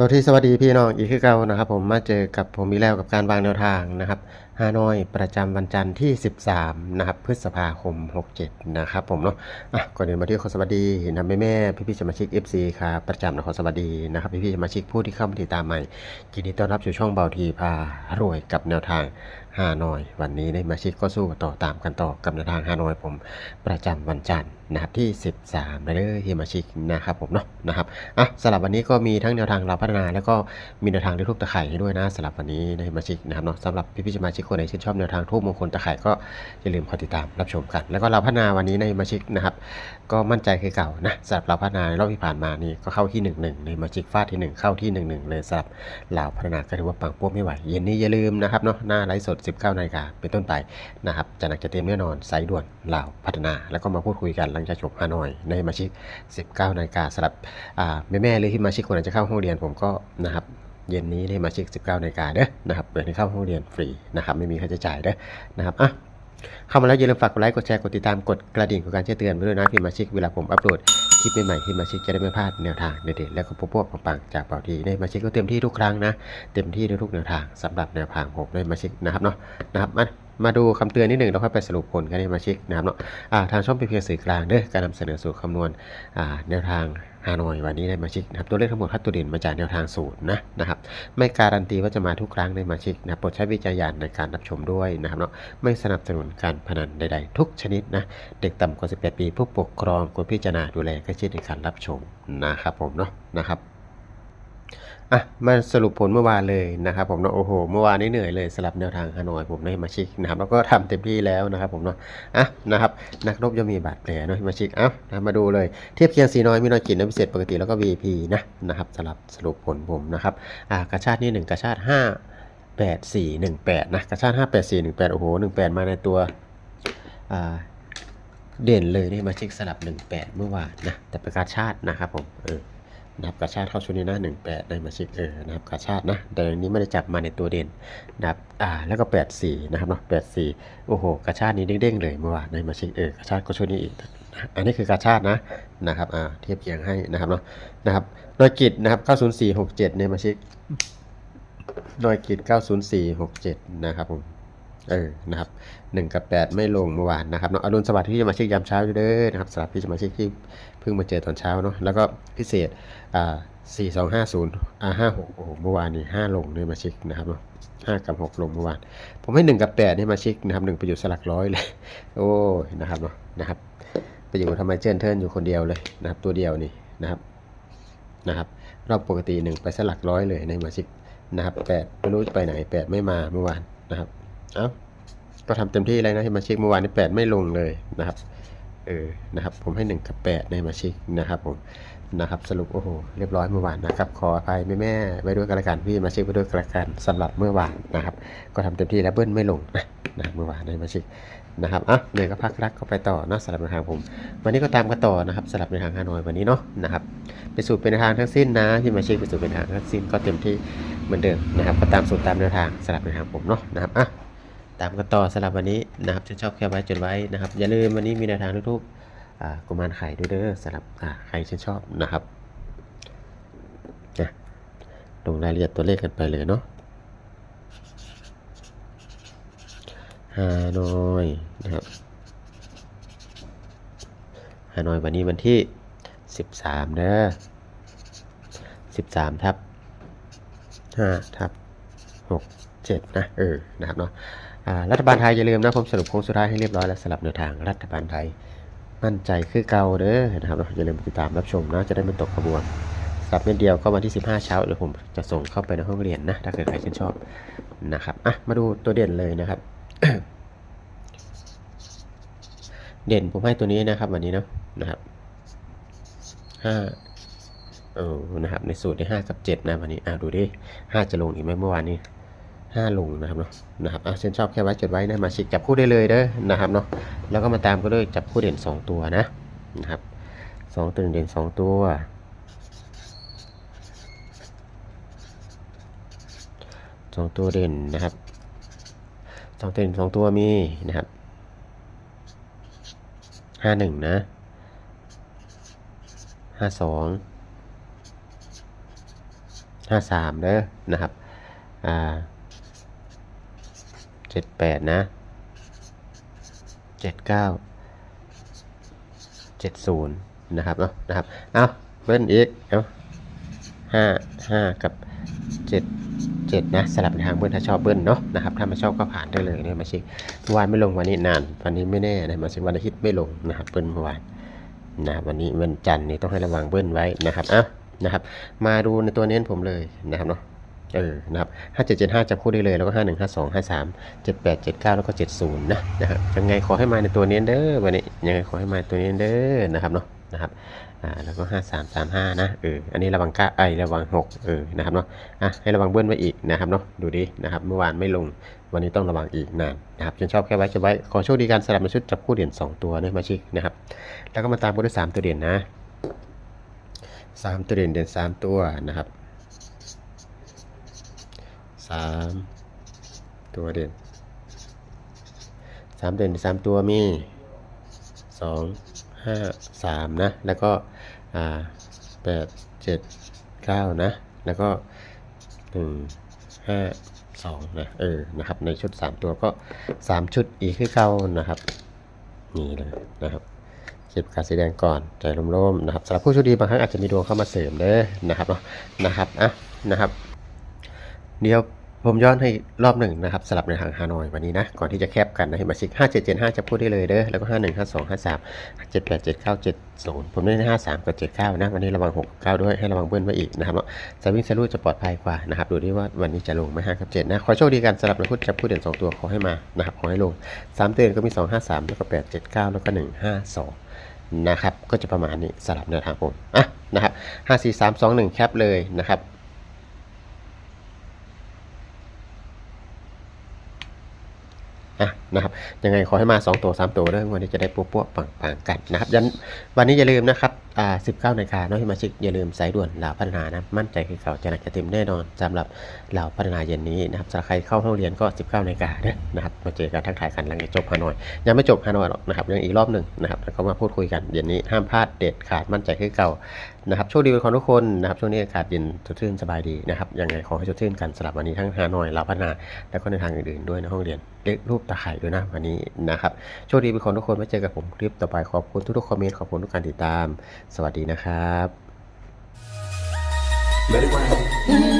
บทีสวัสดีพี่น้องอีกคือเก่านะครับ ผมมาเจอกับผมมีแล้วกับการวางแนวทางนะครับ ฮานอยประจำวันจันทร์ที่ 13 นะครับ พฤษภาคม 67 นะครับผมเนาะอะก่อนอื่นมาที่ขอสวัสดีนะแม่แม่พี่พี่ๆสมาชิก FC ครับประจำนะขอสวัสดีนะครับพี่พี่ๆสมาชิกผู้ที่เข้ามาติดตามใหม่ยินดีต้อนรับสู่ช่องเบาทีพารวยกับแนวทางฮานอย วันนี้ได้มาชิกก็สู้ต่อตามกันต่อกับแนวทางฮานอยผมประจำวันจันทร์นะครับที่ 13นะเด้อที่มาชิกนะครับผมเนาะนะครับอะสำหรับวันนี้ก็มีทั้งแนวทางเราพัฒนา แล้วก็มีแนวทางที่ทูบตะไคร่ให้ด้วยนะสำหรับวันนี้ในสมาชิกนะครับเนาะสำหรับพี่พี่ๆสมาชิกคนไหนชื่นชอบแนวทางทูบมงคลตะไคร่ก็อย่าลืมคอยติดตามรับชมกัน แล้วก็เราพัฒนาวันนี้ในมาชิกนะครับ ก็มั่นใจคือเก่านะสำหรับเราพัฒนาในรอบที่ผ่านมานี่ก็เข้าที่1นหนึ่งในมาชิกฟาดที่ 1 เข้าที่1นึเลยสำหรับเราพัฒนาก็ถือว่าปังปุ๊บไม่ไหวเย็นนี้อย่าลืมนะครับเนาะหน้าไลฟ์สด 19นาฬิกาเป็นต้นไปนะครับจะหนักจะเต็มแน่นอนไซส์ด่วนเราพัฒนา แล้วก็มาพูดคุยกันหลังจากจบฮานอยในมาชิก 19นาฬิกาสำหรับแม่แม่ๆหรือที่มาชิกคนไหนจะเข้าห้องเรียนผมก็นะครับ เย็นนี้ได้มาเช็ก19นาฬิกาเด้อนะครับเปิดให้เข้าห้องเรียนฟรีนะครับไม่มีค่าใช้จ่ายเด้อนะครับอะเข้ามาแล้วอย่าลืมฝากกดไลค์กดแชร์กดติดตามกดกระดิ่งกดการแจ้งเตือนไว้ด้วยนะพี่มาชิกเวลาผมอัปโหลดคลิปใหม่ๆพี่มาชิกจะได้ไม่พลาดแนวทางเด็ดๆแล้วก็พวกๆปังๆจากเป่าทีได้มาชิกก็เต็มที่ทุกครั้งนะ เต็มที่ในทุกแนวทางสำหรับแนวทางผมได้มาชิกนะครับเนาะนะครับมา มาดูคำเตือนนิดหนึ่งแล้วค่อยไปสรุปผลกันในมาชิกนะครับเนาะทางช่องเป็นเพียงสื่อกลางเด้อการนำเสนอสูตรคำนวณแนวทางฮานอยวันนี้ได้มาชิกนะครับตัวเลขทั้งหมดคัดตัวเด่นมาจากแนวทางสูตรนะนะครับไม่การันตีว่าจะมาทุกครั้งได้มาชิกนะโปรดใช้วิจารณญาณในการรับชมด้วยนะครับเนาะไม่สนับสนุนการพนันใดๆ ทุกชนิดนะเด็กต่ำกว่า 18 ปี ผู้ปกครองควรพิจารณาดูแลใกล้ชิดในการรับชมนะครับผมเนาะนะครับ อะมาสรุปผลเมื่อวานเลยนะครับผมเนาะโอ้โห เมื่อวานนี้เหนื่อยเลยสลับแนวทางฮานอยผมได้มาชิกนะครับแล้วก็ทำเต็มที่แล้วนะครับผมเนาะอะนะครับนักรบย่อมมีบาดแผลเนาะมาชิกเอ้านะมาดูเลยเทียบเคียงสีน้อยมีน้อยกินน้ำพิเศษปกติแล้วก็ VP นะนะครับสลับสรุปผลผมนะครับอ่ากระชาตินี่หนึ่งกระชาติห้าแปดสี่หนึ่งแปดนะกระชาติห้าแปดสี่หนึ่งแปดโอ้โหหนึ่งแปดมาในตัวอ่าเด่นเลยนี่มาชิกสลับหนึ่งแปดเมื่อวานนะแต่เป็นกระชาตินะครับผมเออ นะครับกระชาติเข้าชุดนี้นะหนึ่งแปดได้มาชิกเออนะครับกระชาตินะแต่อันนี้ไม่ได้จับมาในตัวเด่นนะครับอ่าแล้วก็แปดสี่นะครับเนาะแปดสี่โอ้โหกาชาตินี้เด้งๆเลยเมื่อวานในมาชิกเออกาชาติก็ช่วยนี้อีกอันนี้คือกาชาตินะนะครับอ่าเทียบเคียงให้นะครับเนาะนะครับโดยกิจนะครับ90467ในมาชิกโดยกิจ90467 นะครับผม เออ นะครับ1กับ8ไม่ลงเมื่อวานนะครับเนาะอรุณสวัสดิ์ที่จะมาเช็คยามเช้าอยู่เด้อนะครับสำหรับที่จะมาเช็คที่เพิ่งมาเจอตอนเช้าเนาะ แล้วก็พิเศษ อ่า4250อ่า56โอ้โห เมื่อวานนี้5ลงเนี่ยมาเช็คนะครับเนาะ5กับ6ลงเมื่อวาน ผมให้หนึ่งกับแปดเนี่ยมาเช็คนะครับหนึ่งไปอยู่สลักร้อยเลย โอ้ยนะครับเนาะ นะครับ ไปอยู่ทำไมเจนเทิร์นอยู่คนเดียวเลยนะครับ ตัวเดียวนี่นะครับ นะครับ รอบปกติหนึ่งไปสลักร้อยเลยในมาชิกนะครับแปดไม่รู้จะไปไหนแปดไม่มาเมื่อวานนะครับ เอ้าก็ทำเต็มที่เลยนะที่มาเช็คเมื่อวานนี้แปดไม่ลงเลยนะครับเออนะครับ ผมให้หนึ่งกับแปดในมาชิกนะครับผมนะครับสรุปโอ้โหเรียบร้อยเมื่อวานนะครับ ขออภัยแม่แม่ไว้ด้วยกันละกันพี่มาเช็คไว้ด้วยกันละกันสำหรับเมื่อวานนะครับ ก็ทำเต็มที่แล้วเบิ้ลไม่ลงนะนะเมื่อวานในมาชิกนะครับอะเหนื่อยก็พักรักก็ไปต่อเนาะสำหรับในทางผม วันนี้ก็ตามกันต่อนะครับสำหรับในทางฮานอยวันนี้เนาะนะครับเป็นสูตรเป็นทางทั้งสิ้นนะที่มาเช็คเป็นสูตรเป็นทางทั้งสิ้นก็เต็มที่เหมือนเดิมนะครับ ก็ตามสูตรตามแนวทางสำหรับในทางผมเนาะนะครับอะ ตามกันต่อสำหรับวันนี้นะครับฉันชอบแค่ไว้จดไว้นะครับ อย่าลืมวันนี้มีแนวทางทุกๆอ่ากุมารไข่ด้วยเด้อสำหรับอ่าใครชื่นชอบนะครับนะลงรายละเอียดตัวเลขกันไปเลยเนาะฮานอยนะครับฮานอยวันนี้วันที่ 13เด้อ13 ทับ 5 ทับ 6 7นะเออนะครับเนาะรัฐบาลไทยอย่าลืมนะผมสรุปโค้งสุดท้ายให้เรียบร้อยแล้วสลับแนวทางรัฐบาลไทยมั่นใจคือเก่าเด้อนะครับเนาะอย่าลืมติดตามรับชมนะจะได้ไม่ตกขบวนสลับเม็ดเดียวก็วันที่ 15 เช้าเดี๋ยวผมจะส่งเข้าไปในห้องเรียนนะถ้าเกิดใครชื่นชอบนะครับอะมาดูตัวเด่นเลยนะครับ เด่นผมให้ตัวนี้นะครับวันนี้เนาะนะครับห้าเออนะครับในสูตรในห้ากับเจ็ดนะวันนี้อ่าดูดิห้าจะลงอีกไหมเมื่อวานนี้ ห้าลงนะครับเนาะนะครับอะเช่นชอบแค่ไว้จดไว้นะมาชิกจับคู่ได้เลยเด้อนะครับเนาะแล้วก็มาตามก็ด้วยจับคู่เด่นสองตัวนะนะครับสองตัวเด่นสองตัวสองตัวเด่นนะครับสองตัวเด่นสองตัวมีนะครับห้าหนึ่งนะห้าสองห้าสามเด้อนะครับอ่า เจ็ดแปดนะเจ็ดเก้าเจ็ดศูนย์นะครับเนาะนะครับ เอาเบิ้ลอีกเอาห้าห้ากับเจ็ดเจ็ดนะสลับทางเบิ้ลถ้าชอบเบิ้ลเนาะนะครับถ้าไม่ชอบก็ผ่านได้เลยเนี่ยมาชิกเมื่อวานไม่ลงวันนี้นานวันนี้ไม่แน่นะมาชิกวันอาทิตย์ไม่ลงนะครับเบิ้ลเมื่อวานนะวันนี้วันจันทร์นี่ต้องให้ระวังเบิ้ลไว้นะครับอะนะครับ มาดูในตัวเน้นผมเลยนะครับเนาะ เออนะครับห้าเจ็ดเจ็ดห้าจับคู่ได้เลยแล้วก็ห้าหนึ่งห้าสองห้าสามเจ็ดแปดเจ็ดเก้าแล้วก็เจ็ดศูนย์นะนะครับยังไงขอให้มาในตัวเน้เด้อวันนี้ยังไงขอให้มาตัวเน้เด้อนะครับเนาะนะครับอ่าแล้วก็ห้าสามสามห้านะเอออันนี้ระวังเก้าไอระวังหกเออนะครับเนาะอะให้ระวังเบิ้ลไว้อีกนะครับเนาะดูดินะครับเมื่อวานไม่ลงวันนี้ต้องระวังอีกนานนะครับฉันชอบแค่ไว้จะไว้ขอโชคดีการสลับมาชุดจับคู่เด่นสองตัวนะมาชิกนะครับแล้วก็มาตามกันด้วยสามตัวเด่นนะสามตัวเด่นเด่นสามตัวนะครับ สามตัวเด่นสามเด่นสามตัวมีสองห้าสามนะ แล้วก็อ่าแปดเจ็ดเก้านะ แล้วก็หนึ่งห้าสองนะ เออ นะครับ ในชุดสามตัวก็สามชุดอีกคือเก้านะครับ นี่เลยนะครับเก็บกาสีแดงก่อนใจร่มๆนะครับสำหรับผู้โชคดีบางครั้งอาจจะมีดวงเข้ามาเสริมเด้อนะครับเนาะนะครับอะนะครับ เดี๋ยว ผมย้อนให้รอบหนึ่งนะครับสลับในทางฮานอยวันนี้นะ ก่อนที่จะแคปกันนะเห็นมาชิกห้าเจ็ดเจ็ดห้าจะพูดได้เลยเด้อแล้วก็ห้าหนึ่งห้าสองห้าสามเจ็ดแปดเจ็ดเก้าเจ็ดศูนย์ผมได้ห้าสามกับเจ็ดเก้านะ วันนี้ระวังหกเก้าด้วยให้ระวังเบิ้ลไว้อีกนะครับเนาะจะวิ่งสลูจะปลอดภัยกว่านะครับ ดูดิว่าวันนี้จะลงไหมห้ากับเจ็ดนะ ขอโชคดีกันสลับในพูดจะพูดเด่นสองตัวขอให้มานะครับขอให้ลงสามเตือนก็มีสองห้าสามแล้วก็แปดเจ็ดเก้าแล้วก็หนึ่งห้าสองนะครับก็จะประมาณนี้สลับแนวทางผมอะนะครับห้าสี่สามสองหนึ่งแคปเลยนะครับ อะนะครับยังไงขอให้มา 2 ตัว 3 ตัวเรื่องวันนี้จะได้ปุ๊บปุ๊บปังปังๆกันนะครับยันวันนี้อย่าลืมนะครับอ่า19นาฬิกาน้องที่มาชิกอย่าลืมสายด่วนเหล่าพัฒนานะมั่นใจคือเขาจะหนักจะเต็มแน่นอนสำหรับเหล่าพัฒนาเย็นนี้นะครับสำหรับใครเข้าห้องเรียนก็19นาฬิกาเนี่ยนะครับมาเจอกันทักทายกันหลังจากจบฮานอยยังไม่จบฮานอยหรอกนะครับยังอีกรอบหนึ่งนะครับแล้วก็มาพูดคุยกันเย็นนี้ห้ามพลาดเด็ดขาดมั่นใจคือเก่านะครับโชคดีเป็นทุกคนนะครับช่วงนี้อากาศเย็นสดชื่นสบายดีนะครับยังไงขอให้สดชื่นกันสำหรับวันนี้ทั้งฮานอยลาพัฒนาแล้วก็ในทางอื่นๆด้วยในห้องเรียนเลขรูปตาไข่ด้วยนะวันนี้นะครับโชคดีเป็นทุกคนไว้เจอกับผมคลิปต่อไปขอบคุณทุกๆคอมเมนต์ขอบคุณทุกการติดตามสวัสดีนะครับ Very well.